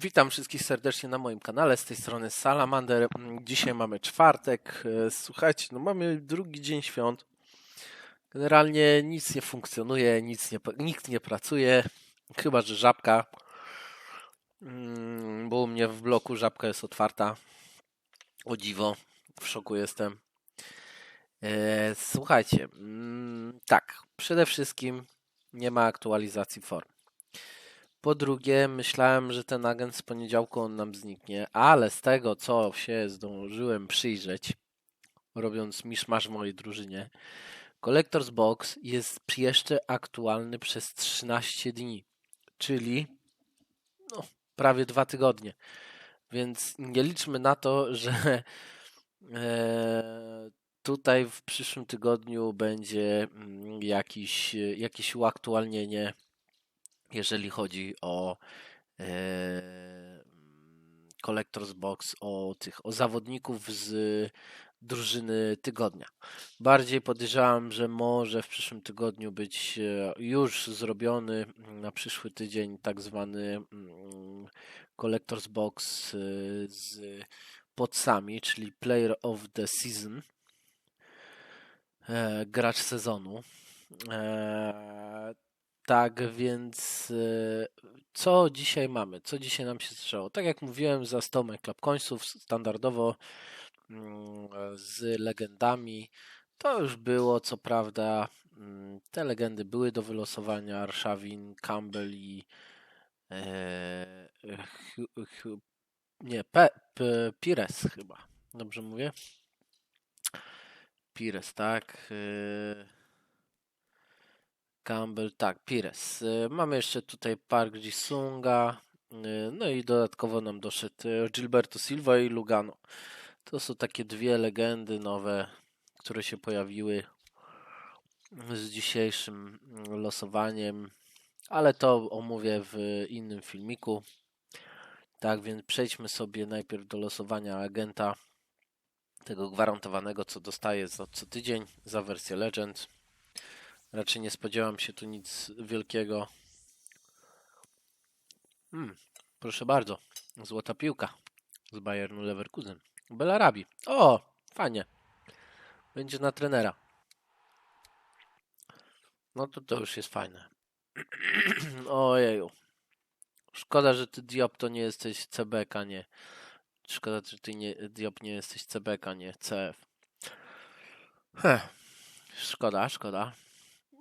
Witam wszystkich serdecznie na moim kanale, z tej strony Salamander. Dzisiaj mamy czwartek. E, Słuchajcie, no mamy drugi dzień świąt. Generalnie nic nie funkcjonuje, nic nie, nikt nie pracuje, chyba że żabka. Mm, Bo u mnie w bloku żabka jest otwarta. O dziwo, w szoku jestem. E, Słuchajcie, mm, tak, przede wszystkim nie ma aktualizacji form. Po drugie, myślałem, że ten agent z poniedziałku on nam zniknie, ale z tego, co się zdążyłem przyjrzeć, robiąc miszmasz mojej drużynie, Collector's Box jest jeszcze aktualny przez 13 dni, czyli no, prawie dwa tygodnie. Więc nie liczmy na to, że e, tutaj w przyszłym tygodniu będzie mm, jakiś, jakieś uaktualnienie jeżeli chodzi o e, Collector's Box, o tych, o zawodników z drużyny tygodnia. Bardziej podejrzewam, że może w przyszłym tygodniu być e, już zrobiony na przyszły tydzień tak zwany mm, Collector's Box e, z podsami, czyli Player of the Season, e, gracz sezonu. Tak więc e, co dzisiaj mamy? Co dzisiaj nam się zaczęło? Tak jak mówiłem, za 100 Club Coinsów standardowo mm, z legendami. To już było, co prawda, mm, te legendy były do wylosowania. Arszawin, Campbell i e, nie, Pe, P, Pires chyba. Dobrze mówię? Pires, tak. E, Campbell, tak, Pires. Y, Mamy jeszcze tutaj Park Ji-sunga, y, no i dodatkowo nam doszedł y, Gilberto Silva i Lugano. To są takie dwie legendy nowe, które się pojawiły z dzisiejszym losowaniem, ale to omówię w innym filmiku. Tak więc przejdźmy sobie najpierw do losowania agenta tego gwarantowanego, co dostaję za co tydzień za wersję Legend. Raczej nie spodziewam się tu nic wielkiego. Hmm, proszę bardzo. Złota piłka z Bayernu Leverkusen. Belarabi. O, fajnie. Będzie na trenera. No to to już jest fajne. Ojeju. Szkoda, że ty Diop to nie jesteś CBK, nie. Szkoda, że ty nie, Diop nie jesteś CBK, nie CF. Heh. Szkoda, szkoda.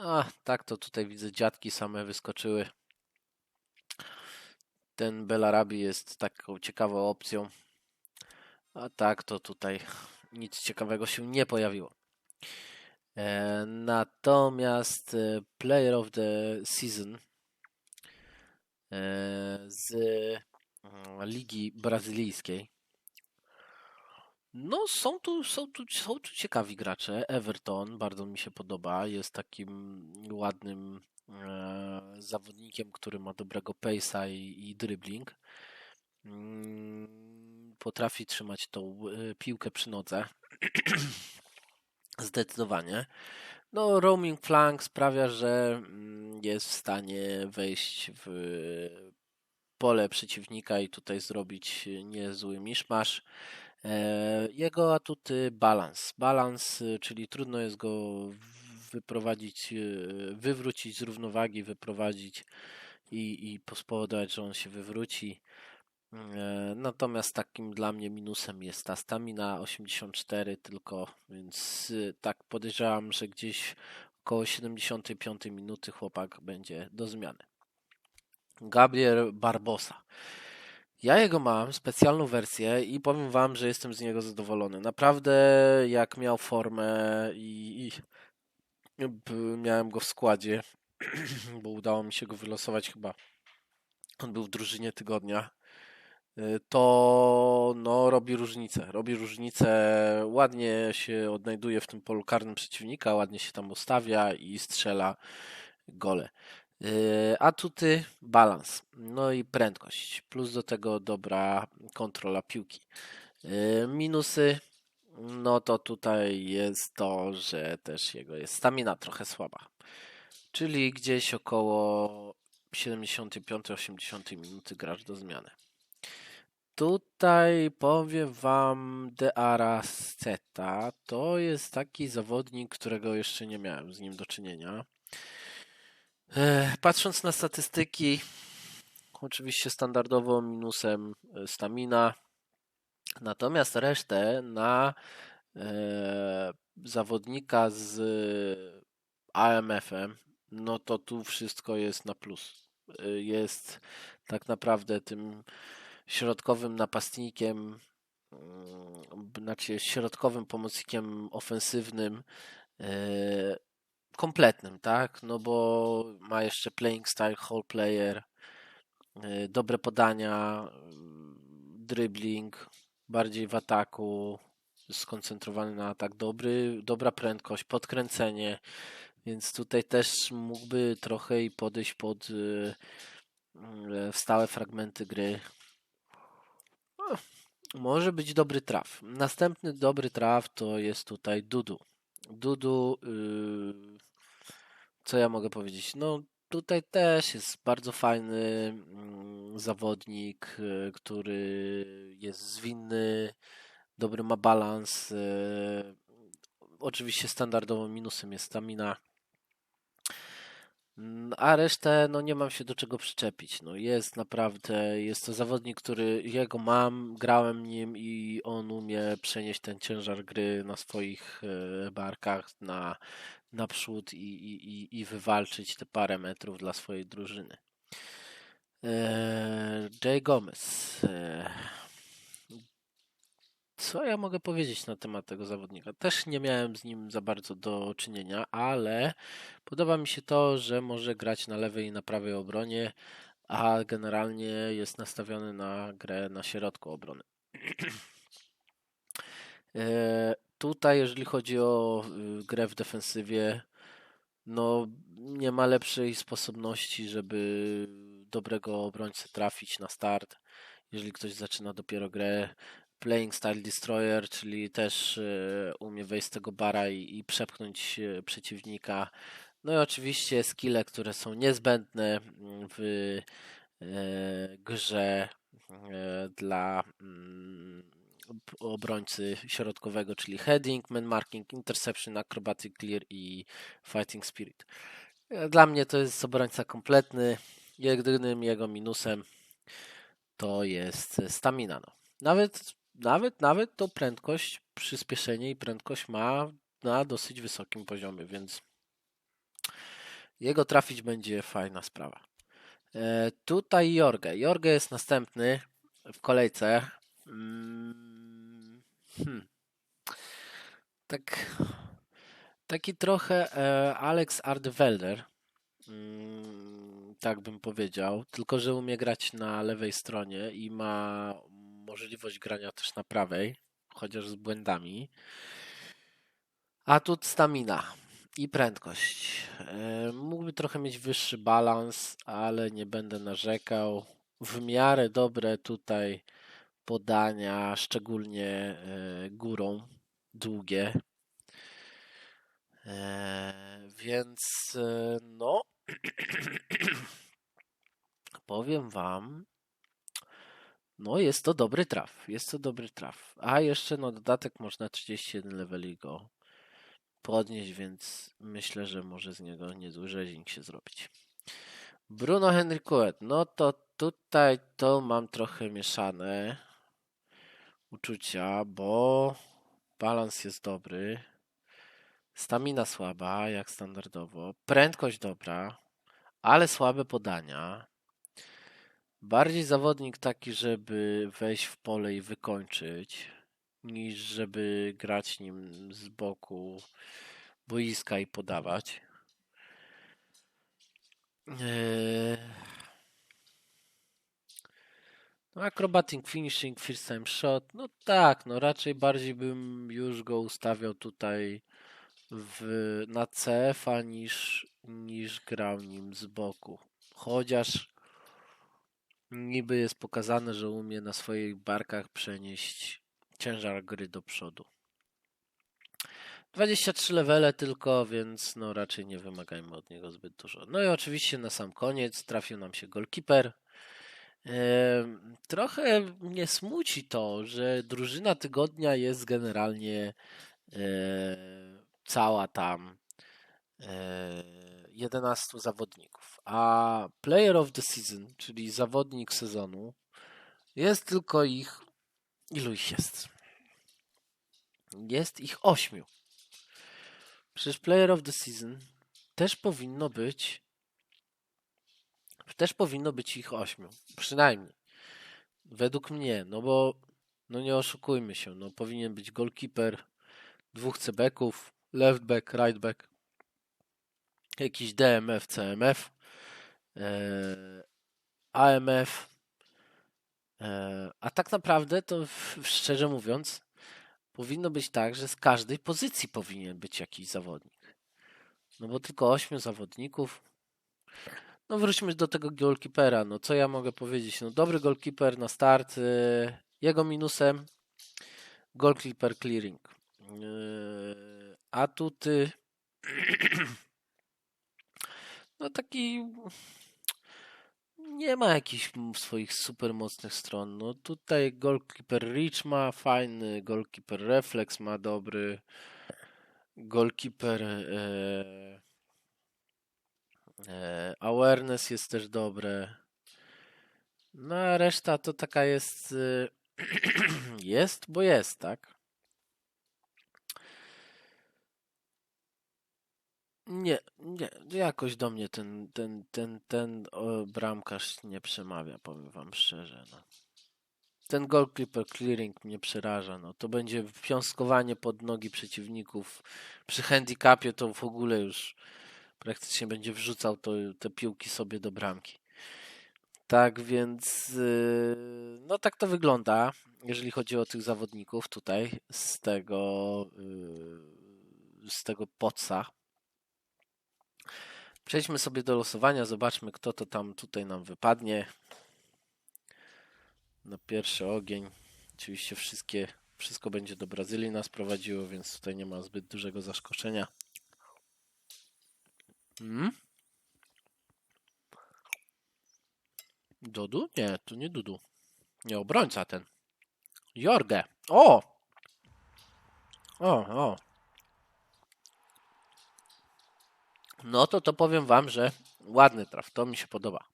A, tak to tutaj widzę, dziadki same wyskoczyły. Ten Belarabi jest taką ciekawą opcją. A tak to tutaj nic ciekawego się nie pojawiło. E, natomiast e, Player of the Season e, z mm, Ligi Brazylijskiej. No, są tu, są, tu, są tu ciekawi gracze. Everton bardzo mi się podoba. Jest takim ładnym e, zawodnikiem, który ma dobrego pace'a i, i dribbling. Mm, Potrafi trzymać tą e, piłkę przy nodze. Zdecydowanie. No, roaming flank sprawia, że mm, jest w stanie wejść w pole przeciwnika i tutaj zrobić niezły miszmasz. E, Jego atuty balans. Balans, y, czyli trudno jest go wyprowadzić, y, wywrócić z równowagi, wyprowadzić i, i spowodować, że on się wywróci. E, Natomiast takim dla mnie minusem jest ta stamina 84 tylko, więc y, tak podejrzewam, że gdzieś około 75 minuty chłopak będzie do zmiany. Gabriel Barbosa. Ja jego mam, specjalną wersję i powiem wam, że jestem z niego zadowolony. Naprawdę jak miał formę i, i miałem go w składzie, bo udało mi się go wylosować chyba. On był w drużynie tygodnia. y, To no, robi różnicę. Robi różnicę. Ładnie się odnajduje w tym polu karnym przeciwnika, ładnie się tam ustawia i strzela gole. Yy, Atuty, balans, no i prędkość, plus do tego dobra kontrola piłki. Yy, Minusy, no to tutaj jest to, że też jego jest stamina trochę słaba, czyli gdzieś około 75-80 minuty grasz do zmiany. tutaj powiem wam Deara Sceta. To jest taki zawodnik, którego jeszcze nie miałem z nim do czynienia. E, Patrząc na statystyki, oczywiście standardowo minusem e, stamina, natomiast resztę na e, zawodnika z AMF-em, no to tu wszystko jest na plus. Jest tak naprawdę tym środkowym napastnikiem, mm, znaczy środkowym pomocnikiem ofensywnym, kompletnym, tak? No bo ma jeszcze playing style, whole player, e, dobre podania, mm, dribbling, bardziej w ataku, skoncentrowany na atak, dobry, dobra prędkość, podkręcenie, więc tutaj też mógłby trochę i podejść pod w stałe fragmenty gry. No, może być dobry traf. Następny dobry traf to jest tutaj Dudu. Dudu, yy, co ja mogę powiedzieć? No tutaj też jest bardzo fajny mm, zawodnik, yy, który jest zwinny, dobry ma balans. yy, Oczywiście standardowym minusem jest stamina. Mm, A resztę, no nie mam się do czego przyczepić. No jest naprawdę, jest to zawodnik, który jego mam, grałem nim i on umie przenieść ten ciężar gry na swoich e, barkach na naprzód i, i, i- wywalczyć te parę metrów dla swojej drużyny. E, Jay Gomez. e, Co ja mogę powiedzieć na temat tego zawodnika? Też nie miałem z nim za bardzo do czynienia, ale podoba mi się to, że może grać na lewej i na prawej obronie, a generalnie jest nastawiony na grę na środku obrony. Tutaj, jeżeli chodzi o y, grę w defensywie, no nie ma lepszej sposobności, żeby dobrego obrońcę trafić na start, jeżeli ktoś zaczyna dopiero grę. Playing Style Destroyer, czyli też e, umie wejść z tego bara i, i przepchnąć e, przeciwnika. No i oczywiście skille, które są niezbędne mm, w grze dla mm, obrońcy środkowego, czyli heading, man marking, interception, acrobatic clear i fighting spirit. E, Dla mnie to jest obrońca kompletny. Jedynym jego minusem to jest stamina. No. Nawet, nawet, nawet to prędkość, przyspieszenie i prędkość ma na dosyć wysokim poziomie, więc jego trafić będzie fajna sprawa. E, tutaj Jorge. Jorge jest następny w kolejce. Mm, hmm. Tak, taki trochę e, Alex Ardwelder. Mm, tak bym powiedział. Tylko, że umie grać na lewej stronie i ma możliwość grania też na prawej, chociaż z błędami. A tu stamina i prędkość. E, Mógłby trochę mieć wyższy balans, ale nie będę narzekał. W miarę dobre tutaj podania, szczególnie e, górą, długie. E, Więc e, no, powiem Wam, no jest to dobry traf. Jest to dobry traf. A jeszcze na dodatek można 31 leveli go podnieść, więc myślę, że może z niego niezły rzeźnik się zrobić. Bruno Henrykuet, no to tutaj to mam trochę mieszane uczucia, bo balans jest dobry, stamina słaba, jak standardowo, prędkość dobra, ale słabe podania. Bardziej zawodnik taki, żeby wejść w pole i wykończyć, niż żeby grać nim z boku boiska i podawać. Eee, No, acrobatic finishing, first time shot. No tak, no raczej bardziej bym już go ustawiał tutaj w, na CF-a niż, niż grał nim z boku. Chociaż niby jest pokazane, że umie na swoich barkach przenieść ciężar gry do przodu. 23 levele tylko, więc no raczej nie wymagajmy od niego zbyt dużo. No i oczywiście na sam koniec trafił nam się goalkeeper. Trochę mnie smuci to, że drużyna tygodnia jest generalnie e, cała tam e, 11 zawodników, a Player of the Season, czyli zawodnik sezonu, jest tylko ich. Ilu ich jest? Jest ich ośmiu. Przecież Player of the Season też powinno być. Też powinno być ich ośmiu. Przynajmniej. Według mnie, no bo no nie oszukujmy się, no powinien być goalkeeper, dwóch cebeków, left back, right back, jakiś DMF, CMF, e, AMF, e, a tak naprawdę to szczerze mówiąc powinno być tak, że z każdej pozycji powinien być jakiś zawodnik. No bo tylko ośmiu zawodników. No wróćmy do tego goalkeepera. No co ja mogę powiedzieć? No dobry goalkeeper na start. y, Jego minusem goalkeeper clearing. Yy, Atuty. No taki nie ma jakichś swoich super mocnych stron. No tutaj goalkeeper reach ma fajny, goalkeeper reflex ma dobry, goalkeeper e, awareness jest też dobre. No a reszta to taka jest y, jest, bo jest, tak? Nie, nie, jakoś do mnie ten, ten, ten, ten bramkarz nie przemawia, powiem wam szczerze. No. Ten goalkeeper clearing mnie przeraża. No. To będzie piąskowanie pod nogi przeciwników. Przy handicapie to w ogóle już praktycznie będzie wrzucał to, te piłki sobie do bramki. Tak więc, yy, no tak to wygląda, jeżeli chodzi o tych zawodników tutaj z tego, yy, z tego poca. Przejdźmy sobie do losowania, zobaczmy kto to tam tutaj nam wypadnie. Na pierwszy ogień. Oczywiście wszystkie, wszystko będzie do Brazylii nas prowadziło, więc tutaj nie ma zbyt dużego zaskoczenia. Hmm? Dudu? Nie, to nie Dudu. Nie, obrońca ten. Jorge. O! O, o. No to to powiem wam, że ładny traf. To mi się podoba.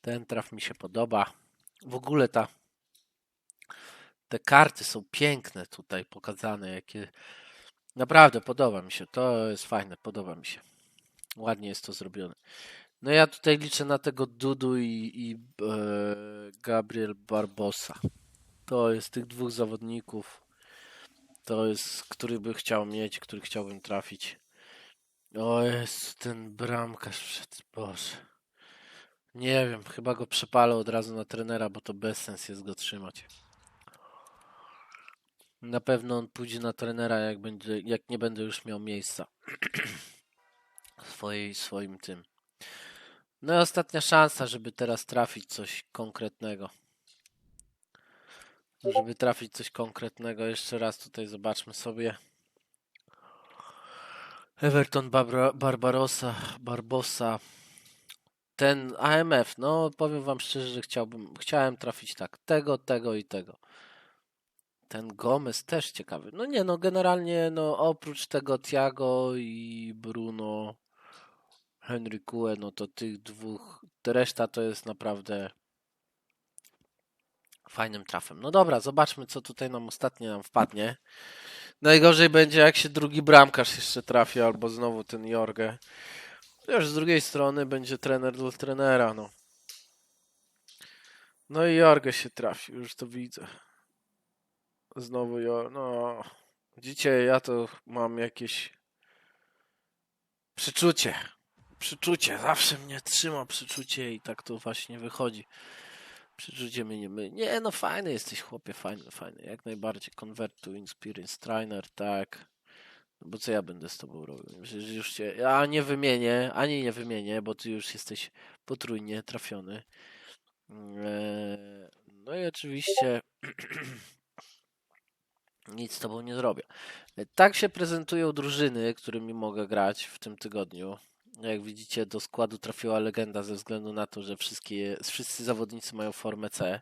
Ten traf mi się podoba. W ogóle ta te karty są piękne tutaj pokazane, jakie naprawdę podoba mi się. To jest fajne, podoba mi się. Ładnie jest to zrobione. No ja tutaj liczę na tego Dudu i, i e, Gabriel Barbosa. To jest tych dwóch zawodników. To jest, który by chciał mieć, który chciałbym trafić. O jest ten bramkarz przed Boże. Nie wiem, chyba go przepalę od razu na trenera, bo to bez sens jest go trzymać. Na pewno on pójdzie na trenera, jak, będzie, jak nie będę już miał miejsca swojej, swoim tym. No i ostatnia szansa, żeby teraz trafić coś konkretnego. Żeby trafić coś konkretnego, jeszcze raz tutaj zobaczmy sobie. Everton Barbara, Barbarossa, Barbosa. Ten AMF, no powiem wam szczerze, że chciałbym, chciałem trafić tak, tego, tego i tego. Ten Gomez też ciekawy. No nie, no generalnie, no oprócz tego Thiago i Bruno, Henry Kue, no to tych dwóch, reszta to jest naprawdę fajnym trafem. No dobra, zobaczmy co tutaj nam ostatnio nam wpadnie. Najgorzej będzie jak się drugi bramkarz jeszcze trafi, albo znowu ten Jorge. Chociaż z drugiej strony będzie trener dla trenera, no. No i Jorge się trafi, już to widzę. Znowu Jorge, no. Widzicie, ja to mam jakieś przeczucie. Przeczucie, zawsze mnie trzyma przeczucie i tak to właśnie wychodzi. Przeczucie mnie nie my. Nie, no fajny jesteś chłopie, fajny, fajny. Jak najbardziej. Convert to Experience Trainer, tak. No bo co ja będę z tobą robił? Przecież już cię, ja nie wymienię, ani nie wymienię, bo ty już jesteś potrójnie trafiony. Eee, No i oczywiście nic z tobą nie zrobię. Tak się prezentują drużyny, którymi mogę grać w tym tygodniu. Jak widzicie, do składu trafiła legenda ze względu na to, że wszystkie, wszyscy zawodnicy mają formę C.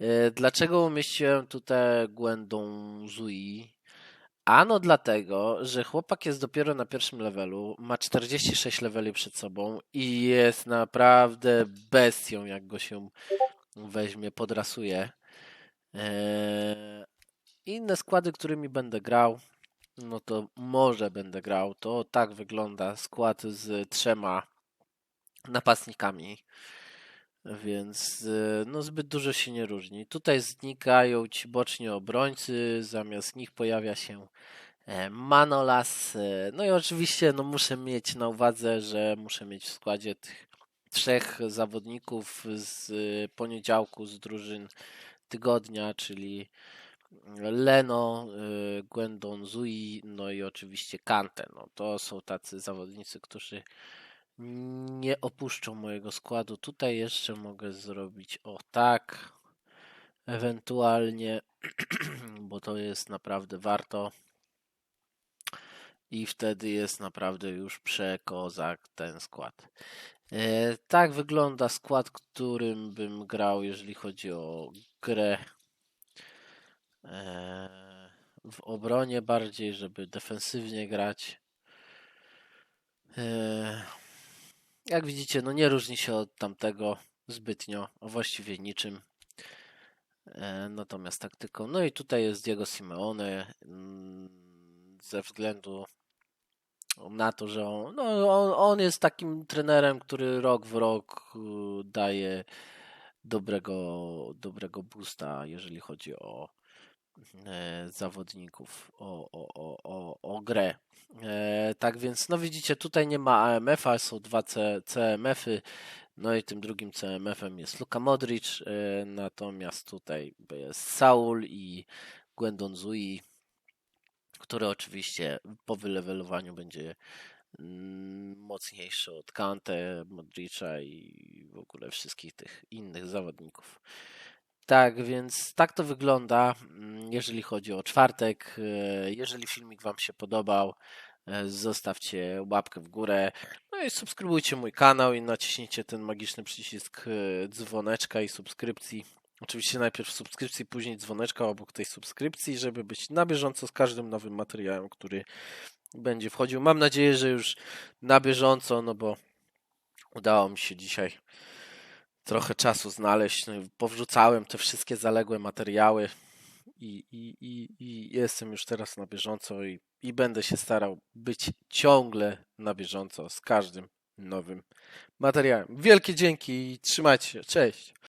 E, Dlaczego umieściłem tutaj Gwendą Zui? Ano dlatego, że chłopak jest dopiero na pierwszym levelu, ma 46 leveli przed sobą i jest naprawdę bestią, jak go się weźmie, podrasuje. Eee, Inne składy, którymi będę grał, no to może będę grał. To tak wygląda skład z trzema napastnikami. Więc e, no zbyt dużo się nie różni. Tutaj znikają ci boczni obrońcy, zamiast nich pojawia się e, Manolas. e, No i oczywiście no muszę mieć na uwadze, że muszę mieć w składzie tych trzech zawodników z poniedziałku z drużyn tygodnia, czyli Leno, y, Gwendon Zui, no i oczywiście Kante. No to są tacy zawodnicy, którzy nie opuszczą mojego składu. Tutaj jeszcze mogę zrobić o tak, ewentualnie, bo to jest naprawdę warto. I wtedy jest naprawdę już przekozak ten skład. E, Tak wygląda skład, którym bym grał, jeżeli chodzi o grę w obronie bardziej, żeby defensywnie grać. E, Jak widzicie, no nie różni się od tamtego zbytnio, a właściwie niczym. E, Natomiast taktyką. No i tutaj jest Diego Simeone. mm, Ze względu na to, że on, no, on, on jest takim trenerem, który rok w rok y, daje dobrego, dobrego boosta, jeżeli chodzi o zawodników, o, o, o, o, o grę. E, tak więc, no widzicie, tutaj nie ma AMF-a, są dwa CMF-y, no i tym drugim CMF-em jest Luka Modric, e, natomiast tutaj jest Saul i Gwendon Zui, który oczywiście po wylewelowaniu będzie mm, mocniejszy od Kante, Modricza i w ogóle wszystkich tych innych zawodników. Tak, więc tak to wygląda, mm, jeżeli chodzi o czwartek. E, Jeżeli filmik Wam się podobał, e, zostawcie łapkę w górę. No i subskrybujcie mój kanał i naciśnijcie ten magiczny przycisk e, dzwoneczka i subskrypcji. Oczywiście najpierw subskrypcji, później dzwoneczka obok tej subskrypcji, żeby być na bieżąco z każdym nowym materiałem, który będzie wchodził. Mam nadzieję, że już na bieżąco, no bo udało mi się dzisiaj trochę czasu znaleźć. No powrzucałem te wszystkie zaległe materiały i, i, i, i jestem już teraz na bieżąco i, i będę się starał być ciągle na bieżąco z każdym nowym materiałem. Wielkie dzięki i trzymajcie się. Cześć!